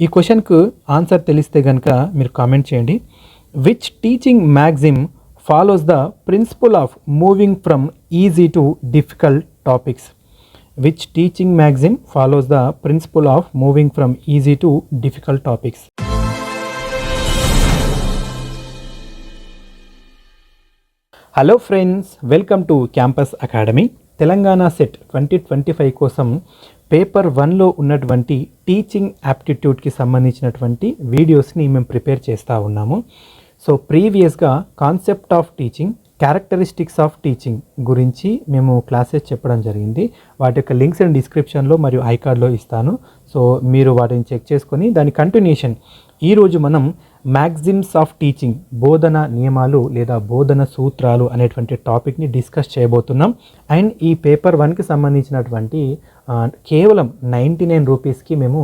ఈ క్వశ్చన్కు ఆన్సర్ తెలిస్తే కనుక మీరు కామెంట్ చేయండి. Which teaching maxim follows the principle of moving from easy to difficult topics which teaching maxim follows the principle of moving from easy to difficult topics hello friends welcome to campus academy Telangana SET twenty twenty five కోసం paper వన్లో ఉన్నటువంటి teaching యాప్టిట్యూడ్కి సంబంధించినటువంటి వీడియోస్ని మేము prepare చేస్తూ ఉన్నాము. So ప్రీవియస్గా concept of teaching characteristics of teaching గురించి మేము క్లాసెస్ చెప్పడం జరిగింది. వాటి యొక్క లింక్స్ అండ్ డిస్క్రిప్షన్లో మరియు ఐకార్డ్లో ఇస్తాను. సో మీరు వాటిని చెక్ చేసుకొని దాని కంటిన్యూషన్. ఈరోజు మనం మ్యాగ్జిమ్స్ ఆఫ్ టీచింగ్ బోధన నియమాలు లేదా బోధన సూత్రాలు అనేటువంటి టాపిక్ని డిస్కస్ చేయబోతున్నాం. అండ్ ఈ పేపర్ వన్కి సంబంధించినటువంటి కేవలం నైంటీ నైన్ రూపీస్కి మేము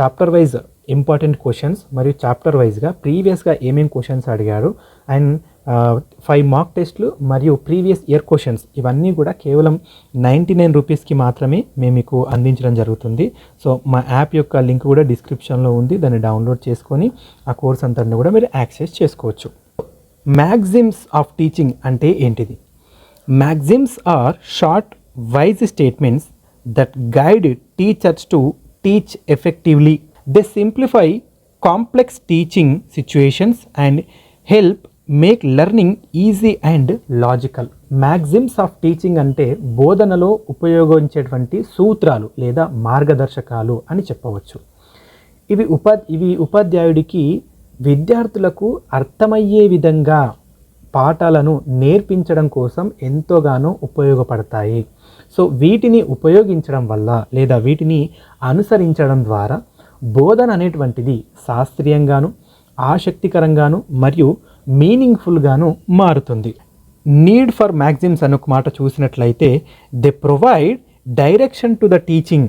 చాప్టర్ వైజ్ ఇంపార్టెంట్ క్వశ్చన్స్ మరియు చాప్టర్ వైజ్గా ప్రీవియస్గా ఏమేమి క్వశ్చన్స్ అడిగారు. అండ్ ఫైవ్ మార్క్ టెస్ట్లు మరియు ప్రీవియస్ ఇయర్ క్వశ్చన్స్ ఇవన్నీ కూడా కేవలం నైంటీ నైన్ రూపీస్కి మాత్రమే మేము మీకు అందించడం జరుగుతుంది. సో మా యాప్ యొక్క లింక్ కూడా డిస్క్రిప్షన్లో ఉంది. దాన్ని డౌన్లోడ్ చేసుకొని ఆ కోర్స్ అంతటిని కూడా మీరు యాక్సెస్ చేసుకోవచ్చు. మ్యాగ్జిమ్స్ ఆఫ్ టీచింగ్ అంటే ఏంటిది? Maxims are short wise statements that guide teachers to teach effectively they simplify complex teaching situations and help make learning easy and logical maxims of teaching అంటే బోధనలో ఉపయోగించేటువంటి సూత్రాలు లేదా మార్గదర్శకాలు అని చెప్పవచ్చు. ఇవి ఉపా ఇవి ఉపాధ్యాయుడికి విద్యార్థులకు అర్థమయ్యే విధంగా పాఠాలను నేర్పించడం కోసం ఎంతోగానో ఉపయోగపడతాయి. సో వీటిని ఉపయోగించడం వల్ల లేదా వీటిని అనుసరించడం ద్వారా బోధన అనేటువంటిది శాస్త్రీయంగాను ఆసక్తికరంగాను మరియు మీనింగ్ఫుల్గాను మారుతుంది. నీడ్ ఫర్ మ్యాగ్జిమ్స్ అనే ఒక మాట చూసినట్లయితే they provide direction to the teaching.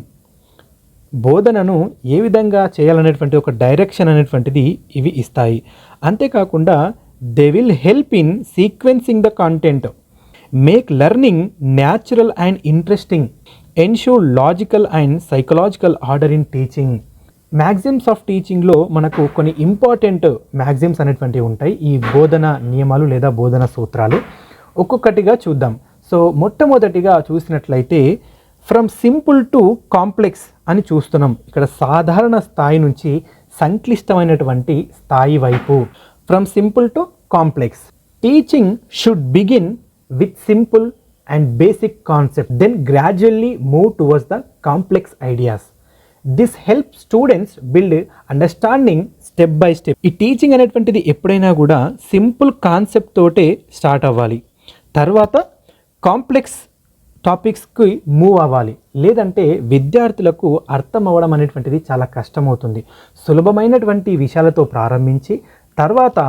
బోధనను ఏ విధంగా చేయాలనేటువంటి ఒక డైరెక్షన్ అనేటువంటిది ఇవి ఇస్తాయి. అంతేకాకుండా they will help in sequencing the content. Make learning natural and interesting. Ensure logical and psychological order in teaching. Maxims of టీచింగ్లో మనకు కొన్ని ఇంపార్టెంట్ మ్యాగ్జిమ్స్ అనేటువంటివి ఉంటాయి. ఈ బోధన నియమాలు లేదా బోధన సూత్రాలు. ఒక్కొక్కటిగా చూద్దాం. సో మొట్టమొదటిగా చూసినట్లయితే ఫ్రమ్ సింపుల్ టు కాంప్లెక్స్ అని చూస్తున్నాం. ఇక్కడ సాధారణ స్థాయి నుంచి సంక్లిష్టమైనటువంటి స్థాయి వైపు. From simple to complex teaching should begin with simple and basic concept then gradually move towards the complex ideas this help students build understanding step by step ఈ టీచింగ్ అనేటువంటిది ఎప్పుడైనా కూడా సింపుల్ కాన్సెప్ట్ తోటే స్టార్ట్ అవ్వాలి. తర్వాత complex టాపిక్స్కి move అవ్వాలి. లేదంటే విద్యార్థులకు అర్థం అవ్వడం అనేటువంటిది చాలా కష్టమవుతుంది. సులభమైనటువంటి విషయాలతో ప్రారంభించి తర్వాత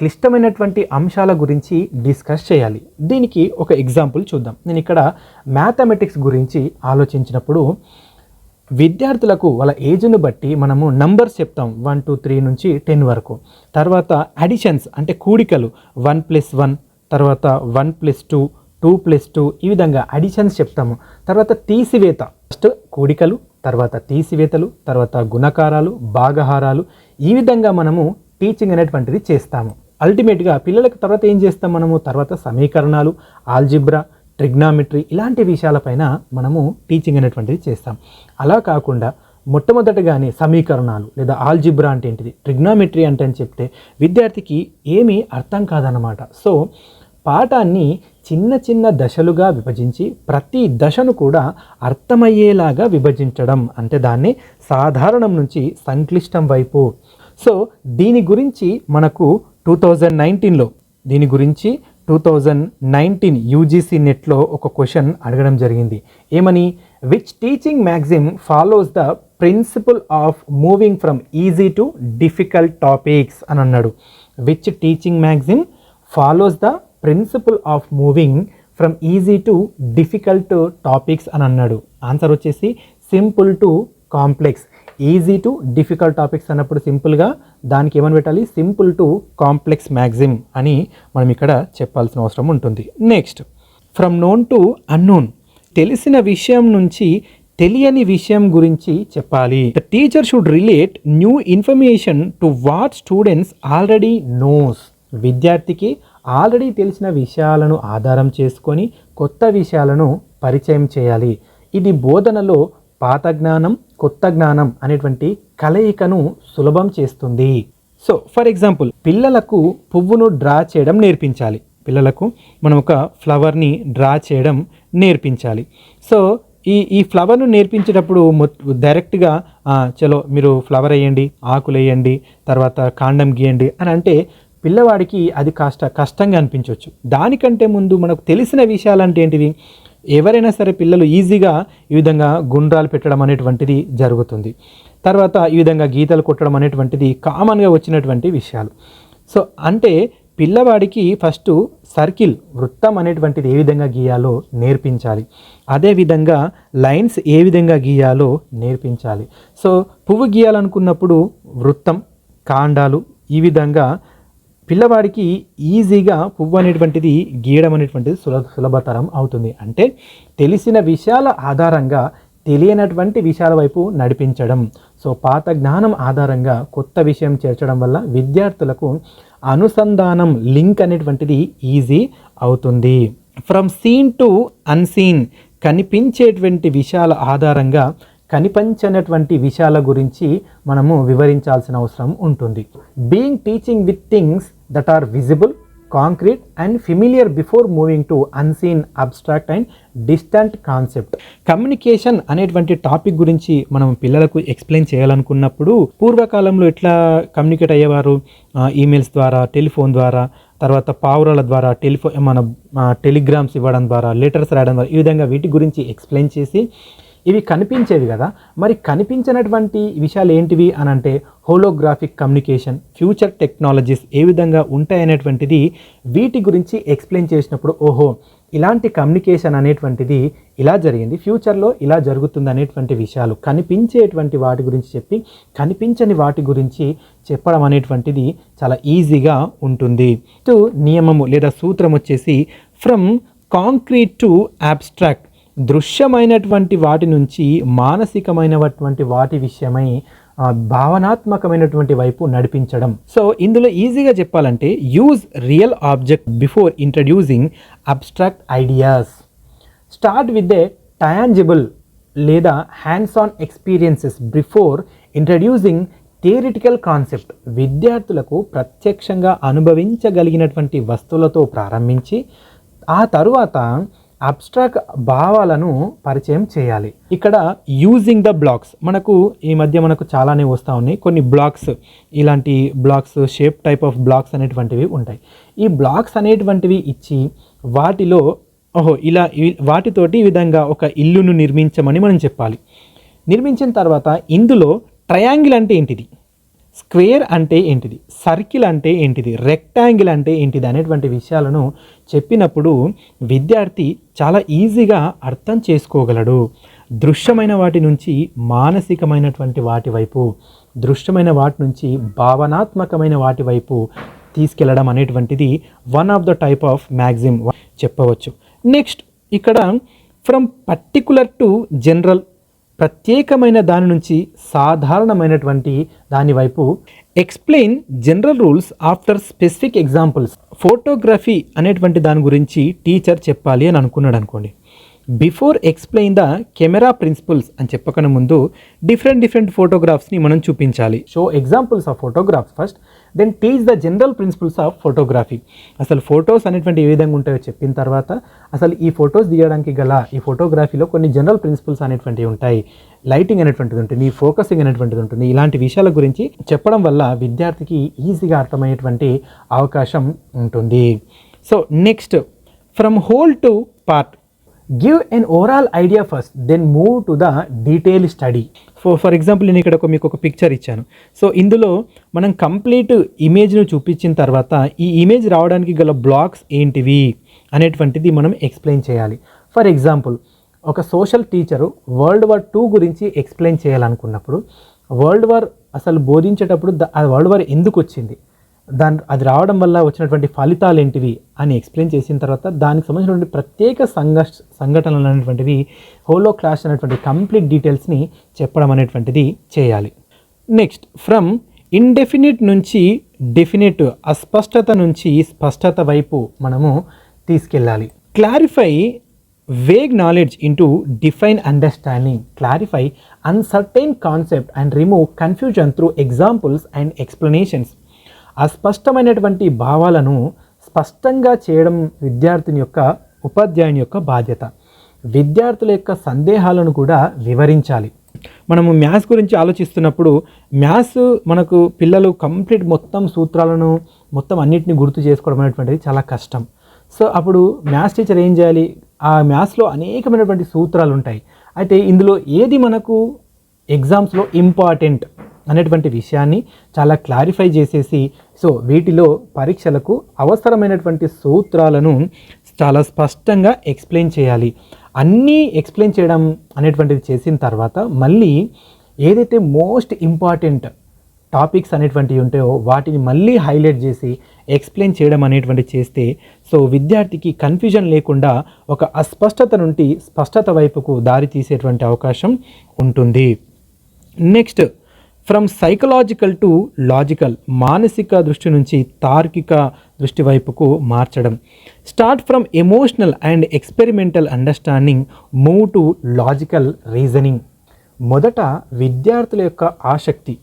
క్లిష్టమైనటువంటి అంశాల గురించి డిస్కస్ చేయాలి. దీనికి ఒక ఎగ్జాంపుల్ చూద్దాం. నేను ఇక్కడ మ్యాథమెటిక్స్ గురించి ఆలోచించినప్పుడు విద్యార్థులకు వాళ్ళ ఏజ్ను బట్టి మనము నంబర్స్ చెప్తాం. వన్ టూ త్రీ నుంచి టెన్ వరకు. తర్వాత అడిషన్స్ అంటే కూడికలు. వన్ ప్లస్ వన్ తర్వాత one plus two two plus two ఈ విధంగా అడిషన్స్ చెప్తాము. తర్వాత తీసివేత. ఫస్ట్ కూడికలు తర్వాత తీసివేతలు తర్వాత గుణకారాలు భాగహారాలు ఈ విధంగా మనము టీచింగ్ అనేటువంటిది చేస్తాము. అల్టిమేట్గా పిల్లలకు తర్వాత ఏం చేస్తాం మనము? తర్వాత సమీకరణాలు ఆల్జిబ్రా ట్రిగ్నామెట్రీ ఇలాంటి విషయాలపైన మనము టీచింగ్ అనేటువంటిది చేస్తాం. అలా కాకుండా మొట్టమొదటగానే సమీకరణాలు లేదా ఆల్జిబ్రా అంటే ఏంటిది? ట్రిగ్నామెట్రీ అంటే అని చెప్తే విద్యార్థికి ఏమీ అర్థం కాదన్నమాట. సో పాఠాన్ని చిన్న చిన్న దశలుగా విభజించి ప్రతి దశను కూడా అర్థమయ్యేలాగా విభజించడం అంటే దాన్ని సాధారణం నుంచి సంక్లిష్టం వైపు. సో దీని గురించి మనకు టూ థౌజండ్ నైన్టీన్లో దీని గురించి టూ థౌజండ్ నైన్టీన్ యూజీసీ నెట్లో ఒక క్వశ్చన్ అడగడం జరిగింది. ఏమని? Which teaching maxim follows the principle of moving from easy to difficult topics అని అన్నాడు. Which teaching maxim follows the principle of moving from easy to difficult topics అని అన్నాడు. Answer వచ్చేసి simple to complex easy to difficult topics అన్నప్పుడు సింపుల్గా దానికి ఏమని పెట్టాలి? సింపుల్ టు కాంప్లెక్స్ మ్యాగ్జిమ్ అని మనం ఇక్కడ చెప్పాల్సిన అవసరం ఉంటుంది. Next from known to unknown తెలిసిన విషయం నుంచి తెలియని విషయం గురించి చెప్పాలి. The teacher should relate new information to what students already knows విద్యార్థికి ఆల్రెడీ తెలిసిన విషయాలను ఆధారం చేసుకొని కొత్త విషయాలను పరిచయం చేయాలి. ఇది బోధనలో పాత జ్ఞానం కొత్త జ్ఞానం అనేటువంటి కలయికను సులభం చేస్తుంది. సో ఫర్ ఎగ్జాంపుల్ పిల్లలకు పువ్వును డ్రా చేయడం నేర్పించాలి. పిల్లలకు మనం ఒక ఫ్లవర్ని డ్రా చేయడం నేర్పించాలి. సో ఈ ఈ ఫ్లవర్ను నేర్పించేటప్పుడు మొ- డైరెక్ట్గా చలో మీరు ఫ్లవర్ వేయండి ఆకులు వేయండి తర్వాత కాండం గీయండి అని అంటే పిల్లవాడికి అది కాస్త కష్టంగా అనిపించవచ్చు దానికంటే ముందు మనకు తెలిసిన విషయాలు అంటే ఏంటివి? ఎవరైనా సరే పిల్లలు ఈజీగా ఈ విధంగా గుండ్రాలు పెట్టడం అనేటువంటిది జరుగుతుంది. తర్వాత ఈ విధంగా గీతలు కొట్టడం అనేటువంటిది కామన్గా వచ్చినటువంటి విషయాలు. సో అంటే పిల్లవాడికి ఫస్ట్ సర్కిల్ వృత్తం అనేటువంటిది ఏ విధంగా గీయాలో నేర్పించాలి. అదేవిధంగా లైన్స్ ఏ విధంగా గీయాలో నేర్పించాలి. సో పువ్వు గీయాలనుకున్నప్పుడు వృత్తం కాండాలు ఈ విధంగా పిల్లవాడికి ఈజీగా పువ్వు అనేటువంటిది గీయడం అనేటువంటిది సులభ సులభతరం అవుతుంది. అంటే తెలిసిన విషయాల ఆధారంగా తెలియనటువంటి విషయాల వైపు నడిపించడం. సో పాత జ్ఞానం ఆధారంగా కొత్త విషయం చేర్చడం వల్ల విద్యార్థులకు అనుసంధానం లింక్ అనేటువంటిది ఈజీ అవుతుంది. ఫ్రమ్ సీన్ టు అన్సీన్ కనిపించేటువంటి విషయాల ఆధారంగా కనిపించనటువంటి విషయాల గురించి మనము వివరించాల్సిన అవసరం ఉంటుంది. Being teaching with things that are visible concrete and familiar before moving to unseen abstract and distant concept communication అనేటువంటి టాపిక్ గురించి మనం పిల్లలకు ఎక్స్ప్లెయిన్ చేయాలనుకున్నప్పుడు పూర్వకాలంలో ఎట్లా కమ్యూనికేట్ అయ్యేవారు? ఈమెయిల్స్ ద్వారా టెలిఫోన్ ద్వారా తర్వాత పావురాల ద్వారా టెలిఫో మన టెలిగ్రామ్స్ ఇవ్వడం ద్వారా లెటర్స్ రాయడం ద్వారా ఈ విధంగా వీటి గురించి ఎక్స్ప్లెయిన్ చేసి ఇవి కనిపించేవి కదా. మరి కనిపించినటువంటి విషయాలు ఏంటివి అని అంటే హోలోగ్రాఫిక్ కమ్యూనికేషన్ ఫ్యూచర్ టెక్నాలజీస్ ఏ విధంగా ఉంటాయనేటువంటిది వీటి గురించి ఎక్స్ప్లెయిన్ చేసినప్పుడు ఓహో ఇలాంటి కమ్యూనికేషన్ అనేటువంటిది ఇలా జరిగింది ఫ్యూచర్లో ఇలా జరుగుతుంది అనేటువంటి విషయాలు కనిపించేటువంటి వాటి గురించి చెప్పి కనిపించని వాటి గురించి చెప్పడం అనేటువంటిది చాలా ఈజీగా ఉంటుంది. టు నియమము లేదా సూత్రం వచ్చేసి ఫ్రమ్ కాంక్రీట్ టు అబ్స్ట్రాక్ట్ దృశ్యమైనటువంటి వాటి నుంచి మానసికమైనటువంటి వాటి విషయమై భావనాత్మకమైనటువంటి వైపు నడిపించడం. సో ఇందులో ఈజీగా చెప్పాలంటే use real object before introducing abstract ideas start with a tangible లేదా hands on experiences before introducing theoretical concept విద్యార్థులకు ప్రత్యక్షంగా అనుభవించగలిగినటువంటి వస్తువులతో ప్రారంభించి ఆ తరువాత అబ్స్ట్రాక్ట్ భావాలను పరిచయం చేయాలి. ఇక్కడ యూజింగ్ ద బ్లాక్స్ మనకు ఈ మధ్య మనకు చాలానే వస్తూ ఉన్నాయి. కొన్ని బ్లాక్స్ ఇలాంటి blocks shape type of blocks అనేటువంటివి ఉంటాయి. ఈ బ్లాక్స్ అనేటువంటివి ఇచ్చి వాటిలో ఓహో ఇలా వాటితోటి ఈ విధంగా ఒక ఇల్లును నిర్మించమని మనం చెప్పాలి. నిర్మించిన తర్వాత ఇందులో ట్రయాంగిల్ అంటే ఏంటిది? స్క్వేర్ అంటే ఏంటిది? సర్కిల్ అంటే ఏంటిది? రెక్టాంగిల్ అంటే ఏంటిది? అనేటువంటి విషయాలను చెప్పినప్పుడు విద్యార్థి చాలా ఈజీగా అర్థం చేసుకోగలడు. దృశ్యమైన వాటి నుంచి మానసికమైనటువంటి వాటి వైపు దృశ్యమైన వాటి నుంచి భావనాత్మకమైన వాటి వైపు తీసుకెళ్ళడం అనేటువంటిది one of the type of maxim చెప్పవచ్చు. నెక్స్ట్ ఇక్కడ ఫ్రమ్ పర్టికులర్ టు జనరల్ ప్రత్యేకమైన దాని నుంచి సాధారణమైనటువంటి దాని వైపు explain general rules after specific examples photography అనేటువంటి దాని గురించి టీచర్ చెప్పాలి అని అనుకున్నాడు అనుకోండి. Before explain the camera principles అని చెప్పకనే ముందు డిఫరెంట్ డిఫరెంట్ ఫోటోగ్రాఫ్స్ని మనం చూపించాలి. Show examples of photographs first then teach the general principles of photography అసలు ఫొటోస్ అనేటువంటి ఏ విధంగా ఉంటాయో చెప్పిన తర్వాత అసలు ఈ ఫొటోస్ తీయడానికి గల ఈ ఫోటోగ్రఫీలో కొన్ని జనరల్ ప్రిన్సిపల్స్ అనేటువంటివి ఉంటాయి. లైటింగ్ అనేటువంటిది ఉంటుంది ఫోకసింగ్ అనేటువంటిది ఉంటుంది. ఇలాంటి విషయాల గురించి చెప్పడం వల్ల విద్యార్థికి ఈజీగా అర్థమయ్యేటువంటి అవకాశం ఉంటుంది. So next from whole to part give an overall idea first then move to the detail study for for example నేను ఇక్కడ ఒక మీకు ఒక పిక్చర్ ఇచ్చాను. సో ఇందులో మనం కంప్లీట్ ఇమేజ్ను చూపించిన తర్వాత ఈ ఇమేజ్ రావడానికి గల బ్లాక్స్ ఏంటివి అనేటువంటిది మనం ఎక్స్ప్లెయిన్ చేయాలి. ఫర్ ఎగ్జాంపుల్ ఒక social teacher world war two గురించి ఎక్స్ప్లెయిన్ చేయాలనుకున్నప్పుడు వరల్డ్ వార్ అసలు బోధించేటప్పుడు ద- ఆ వరల్డ్ వార్ ఎందుకు వచ్చింది? దాని అది రావడం వల్ల వచ్చినటువంటి ఫలితాలు ఏంటివి అని ఎక్స్ప్లెయిన్ చేసిన తర్వాత దానికి సంబంధించినటువంటి ప్రత్యేక సంఘ సంఘటనలు అనేటువంటివి హోలో క్లాస్ అనేటువంటి కంప్లీట్ డీటెయిల్స్ని చెప్పడం అనేటువంటిది చేయాలి. నెక్స్ట్ ఫ్రమ్ ఇండెఫినిట్ నుంచి డెఫినెట్ అస్పష్టత నుంచి స్పష్టత వైపు మనము తీసుకెళ్ళాలి. Clarify vague knowledge into define understanding clarify uncertain concept and remove confusion through examples and explanations అస్పష్టమైనటువంటి భావాలను స్పష్టంగా చేయడం విద్యార్థిని యొక్క ఉపాధ్యాయుని యొక్క బాధ్యత. విద్యార్థుల యొక్క సందేహాలను కూడా వివరించాలి. మనము మ్యాథ్స్ గురించి ఆలోచిస్తున్నప్పుడు మ్యాథ్స్ మనకు పిల్లలు కంప్లీట్ మొత్తం సూత్రాలను మొత్తం అన్నిటిని గుర్తు చేసుకోవడం అనేటువంటిది చాలా కష్టం. సో అప్పుడు మ్యాథ్స్ టీచర్ ఏం చేయాలి? ఆ మ్యాథ్స్లో అనేకమైనటువంటి సూత్రాలు ఉంటాయి అయితే ఇందులో ఏది మనకు ఎగ్జామ్స్లో ఇంపార్టెంట్? అనేటువంటి విషయాన్ని చాలా క్లారిఫై చేసేసి సో వీటిలో పరీక్షలకు అవసరమైనటువంటి సూత్రాలను చాలా స్పష్టంగా ఎక్స్ప్లెయిన్ చేయాలి. అన్నీ ఎక్స్ప్లెయిన్ చేయడం అనేటువంటిది చేసిన తర్వాత మళ్ళీ ఏదైతే మోస్ట్ ఇంపార్టెంట్ టాపిక్స్ అనేటువంటివి ఉంటాయో వాటిని మళ్ళీ హైలైట్ చేసి ఎక్స్ప్లెయిన్ చేయడం అనేటువంటి చేస్తే సో విద్యార్థికి కన్ఫ్యూజన్ లేకుండా ఒక అస్పష్టత నుండి స్పష్టత వైపుకు దారి తీసేటువంటి అవకాశం ఉంటుంది. Next from psychological to logical మానసిక దృష్టి నుంచి తార్కిక దృష్టి వైపుకు మార్చడం. Start from emotional and experimental understanding move to logical reasoning. మొదట విద్యార్థుల యొక్క ఆసక్తి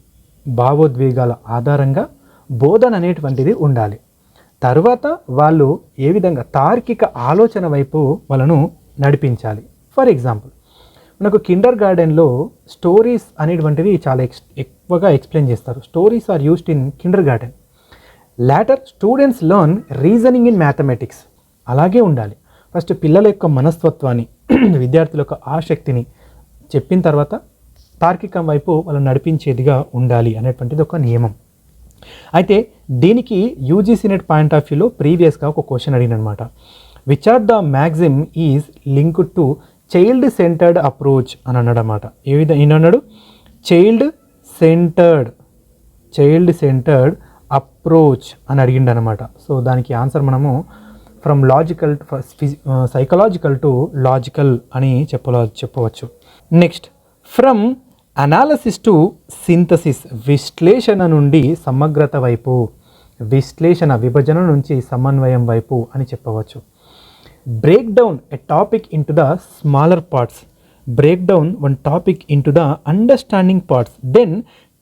భావోద్వేగాల ఆధారంగా బోధన అనేటువంటిది ఉండాలి. తర్వాత వాళ్ళు ఏ విధంగా తార్కిక ఆలోచన వైపు వాళ్ళను నడిపించాలి. ఫర్ ఎగ్జాంపుల్ మనకు కిండర్ గార్డెన్లో స్టోరీస్ అనేటువంటివి చాలా ఎక్స్ ఎక్కువగా ఎక్స్ప్లెయిన్ చేస్తారు. Stories are used in kindergarten. Later students learn reasoning in mathematics. అలాగే ఉండాలి. ఫస్ట్ పిల్లల యొక్క మనస్తత్వాన్ని విద్యార్థుల యొక్క ఆసక్తిని చెప్పిన తర్వాత తార్కికం వైపు వాళ్ళు నడిపించేదిగా ఉండాలి అనేటువంటిది ఒక నియమం. అయితే దీనికి యూజీసీ నెట్ పాయింట్ ఆఫ్ వ్యూలో ప్రీవియస్గా ఒక question అడిగినమాట which are the maxim is linked to child centered approach అని అన్నాడు అనమాట ఏ విధంగా ఈయన child centered child centered approach అని అడిగిండు అనమాట సో దానికి ఆన్సర్ మనము from logical psychological to logical అని చెప్పల చెప్పవచ్చు. Next from analysis to synthesis విశ్లేషణ నుండి సమగ్రత వైపు విశ్లేషణ విభజన నుంచి సమన్వయం వైపు అని చెప్పవచ్చు. Break down a topic into the smaller parts break down one topic into the understanding parts then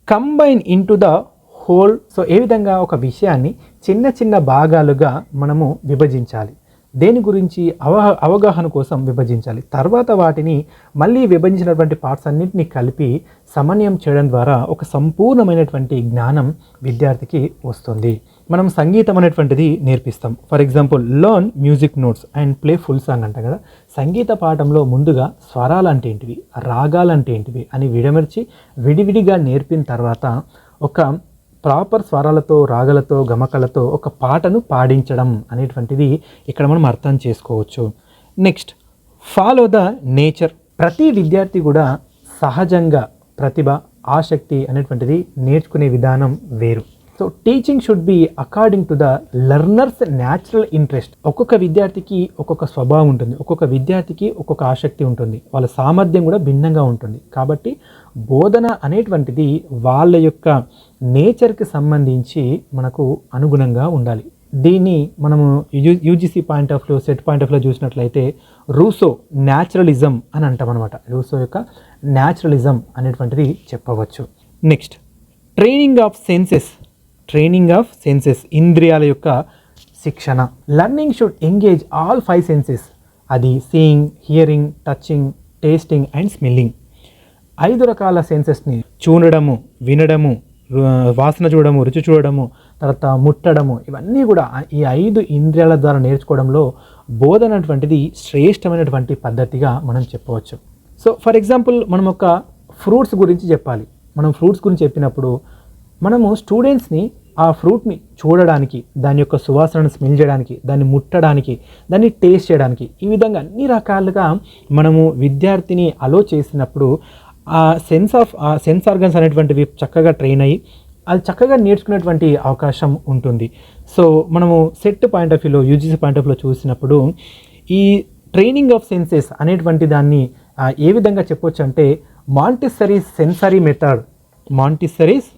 combine into the whole so ఏ విధంగా ఒక విషయాన్ని చిన్న చిన్న భాగాలుగా మనము విభజించాలి? దేని గురించి అవ అవగాహన కోసం విభజించాలి? తర్వాత వాటిని మళ్ళీ విభజించినటువంటి పార్ట్స్ అన్నింటినీ కలిపి సమన్వయం చేయడం ద్వారా ఒక సంపూర్ణమైనటువంటి జ్ఞానం విద్యార్థికి వస్తుంది. మనం సంగీతం అనేటువంటిది నేర్పిస్తాం. For example learn music notes and play full song అంట కదా. సంగీత పాఠంలో ముందుగా స్వరాలు అంటే ఏంటివి? రాగాలు అంటే ఏంటివి? అని విడమర్చి విడివిడిగా నేర్పిన తర్వాత ఒక ప్రాపర్ స్వరాలతో రాగలతో గమకలతో ఒక పాటను పాడించడం అనేటువంటిది ఇక్కడ మనం అర్థం చేసుకోవచ్చు. నెక్స్ట్ ఫాలో ద నేచర్ ప్రతి విద్యార్థి కూడా సహజంగా ప్రతిభ ఆసక్తి అనేటువంటిది నేర్చుకునే విధానం వేరు. So teaching should be according to the learners natural interest ఒక్కొక్క విద్యార్థికి ఒక్కొక్క స్వభావం ఉంటుంది. ఒక్కొక్క విద్యార్థికి ఒక్కొక్క ఆసక్తి ఉంటుంది. వాళ్ళ సామర్థ్యం కూడా భిన్నంగా ఉంటుంది. కాబట్టి బోధన అనేటువంటిది వాళ్ళ యొక్క నేచర్కి సంబంధించి మనకు అనుగుణంగా ఉండాలి. దీన్ని మనము U UGC point of view set point of view చూసినట్లయితే రూసో న్యాచురలిజం అని అంటాం అనమాట రూసో యొక్క న్యాచురలిజం అనేటువంటిది చెప్పవచ్చు. Next training of senses. Training of senses ఇంద్రియాల యొక్క శిక్షణ. Learning should engage all five senses అది seeing hearing touching tasting and smelling ఐదు రకాల సెన్సెస్ని చూడడము వినడము వాసన చూడడము రుచి చూడడము తర్వాత ముట్టడము ఇవన్నీ కూడా ఈ ఐదు ఇంద్రియాల ద్వారా నేర్చుకోవడంలో బోధన అటువంటిది శ్రేష్టమైనటువంటి పద్ధతిగా మనం చెప్పవచ్చు. సో ఫర్ ఎగ్జాంపుల్ మనం ఒక ఫ్రూట్స్ గురించి చెప్పాలి. మనం ఫ్రూట్స్ గురించి చెప్పినప్పుడు మనము స్టూడెంట్స్ని ఆ ఫ్రూట్ని చూడడానికి దాని యొక్క సువాసనను స్మెల్ చేయడానికి దాన్ని ముట్టడానికి దాన్ని టేస్ట్ చేయడానికి ఈ విధంగా అన్ని రకాలుగా మనము విద్యార్థిని అలో చేసినప్పుడు ఆ సెన్స్ ఆఫ్ ఆ సెన్స్ ఆర్గన్స్ అనేటువంటివి చక్కగా ట్రైన్ అయ్యి అది చక్కగా నేర్చుకునేటువంటి అవకాశం ఉంటుంది. సో మనము సెట్ పాయింట్ ఆఫ్ వ్యూలో యూజీసీ పాయింట్ ఆఫ్ వ్యూలో చూసినప్పుడు ఈ ట్రైనింగ్ ఆఫ్ సెన్సెస్ అనేటువంటి దాన్ని ఏ విధంగా చెప్పొచ్చు అంటే Montessori's sensory method Montessori's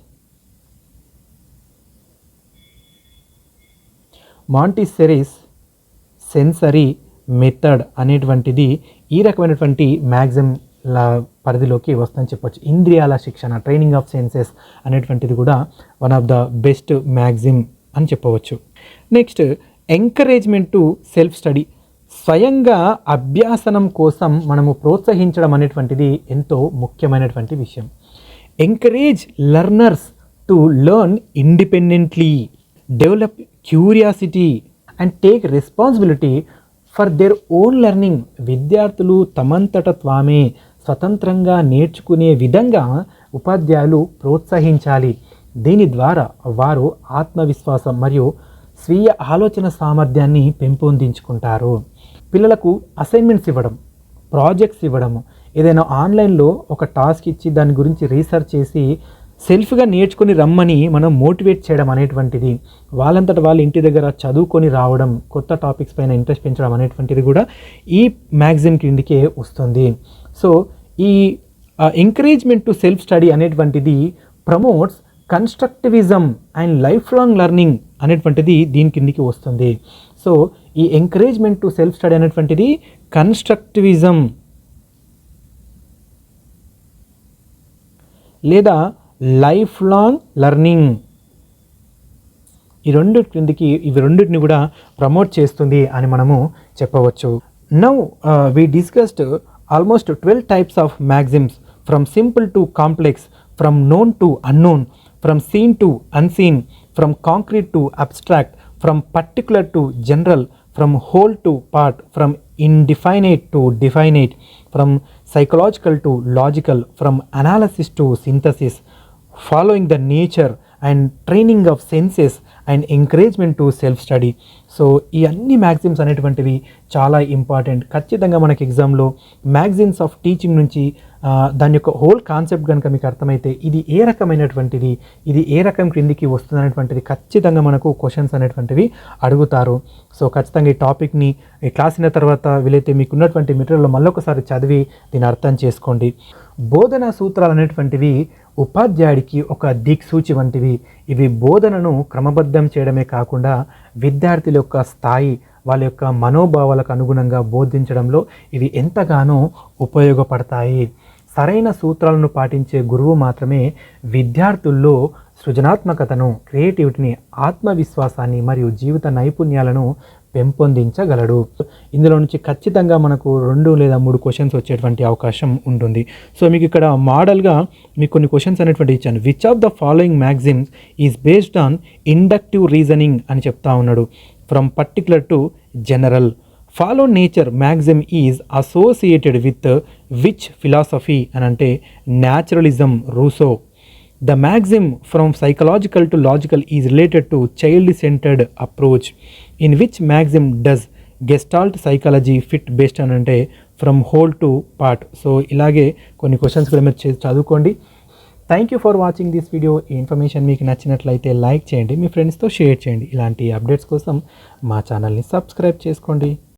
Montessori's sensory method అనేటువంటిది ఈ రకమైనటువంటి మ్యాగ్జిమ్ లా పరిధిలోకి వస్తుందని చెప్పొచ్చు. ఇంద్రియాల శిక్షణ ట్రైనింగ్ ఆఫ్ సెన్సెస్ అనేటువంటిది కూడా one of the best maxim అని చెప్పవచ్చు. Next encouragement to self study స్వయంగా అభ్యాసనం కోసం మనము ప్రోత్సహించడం అనేటువంటిది ఎంతో ముఖ్యమైనటువంటి విషయం. Encourage learners to learn independently develop curiosity and take responsibility for their own learning. విద్యార్థులు తమంతట తామే స్వతంత్రంగా నేర్చుకునే విధంగా ఉపాధ్యాయులు ప్రోత్సహించాలి. దీని ద్వారా వారు ఆత్మవిశ్వాసం మరియు స్వీయ ఆలోచన సామర్థ్యాన్ని పెంపొందించుకుంటారు. పిల్లలకు అసైన్మెంట్స్ ఇవ్వడం ప్రాజెక్ట్స్ ఇవ్వడము ఏదైనా ఆన్లైన్లో ఒక టాస్క్ ఇచ్చి దాని గురించి రీసెర్చ్ చేసి సెల్ఫ్గా నేర్చుకొని రమ్మని మనం మోటివేట్ చేయడం అనేటువంటిది వాళ్ళంతట వాళ్ళు ఇంటి దగ్గర చదువుకొని రావడం కొత్త టాపిక్స్ పైన ఇంట్రెస్ట్ పెంచడం అనేటువంటిది కూడా ఈ మ్యాగజిన్ క్రిందికే వస్తుంది. సో ఈ ఎంకరేజ్మెంట్ టు సెల్ఫ్ స్టడీ అనేటువంటిది promotes constructivism and life long learning అనేటువంటిది దీని కిందికి వస్తుంది. సో ఈ ఎంకరేజ్మెంట్ టు సెల్ఫ్ స్టడీ అనేటువంటిది కన్స్ట్రక్టివిజం లేదా లైఫ్ లాంగ్ లెర్నింగ్. ఈ రెండు క్రిందికి ఇవి రెండింటిని కూడా ప్రమోట్ చేస్తుంది అని మనము చెప్పవచ్చు. Now we discussed almost twelve types of maxims from simple to complex from known to unknown from seen to unseen from concrete to abstract from particular to general from whole to part from indefinite to definite from psychological to logical from analysis to synthesis following the nature and training of senses and encouragement to self study so ఈ అన్ని magazines అనేటువంటివి చాలా important ఖచ్చితంగా మనకి ఎగ్జామ్లో magazines of teaching నుంచి దాని యొక్క హోల్ కాన్సెప్ట్ కనుక మీకు అర్థమైతే ఇది ఏ రకమైనటువంటిది ఇది ఏ రకం క్రిందికి వస్తుంది అనేటువంటిది ఖచ్చితంగా మనకు క్వశ్చన్స్ అనేటువంటివి అడుగుతారు. సో ఖచ్చితంగా ఈ టాపిక్ని ఈ క్లాస్ అయిన తర్వాత వీలైతే మీకు ఉన్నటువంటి మెటీరియల్ మళ్ళొకసారి చదివి దీన్ని అర్థం చేసుకోండి. బోధనా సూత్రాలు అనేటువంటివి ఉపాధ్యాయుడికి ఒక దిక్సూచి వంటివి. ఇవి బోధనను క్రమబద్ధం చేయడమే కాకుండా విద్యార్థుల యొక్క స్థాయి వాళ్ళ యొక్క మనోభావాలకు అనుగుణంగా బోధించడంలో ఇవి ఎంతగానో ఉపయోగపడతాయి. సరైన సూత్రాలను పాటించే గురువు మాత్రమే విద్యార్థుల్లో సృజనాత్మకతను క్రియేటివిటీని ఆత్మవిశ్వాసాన్ని మరియు జీవిత నైపుణ్యాలను పెంపొందించగలడు. ఇందులో నుంచి ఖచ్చితంగా మనకు రెండు లేదా మూడు క్వశ్చన్స్ వచ్చేటువంటి అవకాశం ఉంటుంది. సో మీకు ఇక్కడ మోడల్గా మీకు కొన్ని క్వశ్చన్స్ అనేటువంటి ఇచ్చాను. Which of the following maxims is based on inductive reasoning అని చెప్తా ఉన్నాడు. From particular to general follow nature maxim is associated with which philosophy అని అంటే naturalism Rousseau the maxim from psychological to logical is related to child centered approach in which maxim does gestalt psychology fit best అని అంటే from whole to part. So ఇలాగే కొన్ని questions కూడా మీరు చదువుకోండి. Thank you for watching this video ఈ information మీకు నచ్చినట్లయితే లైక్ చేయండి. మీ ఫ్రెండ్స్తో షేర్ చేయండి. ఇలాంటి అప్డేట్స్ కోసం మా ఛానల్ని సబ్స్క్రైబ్ చేసుకోండి.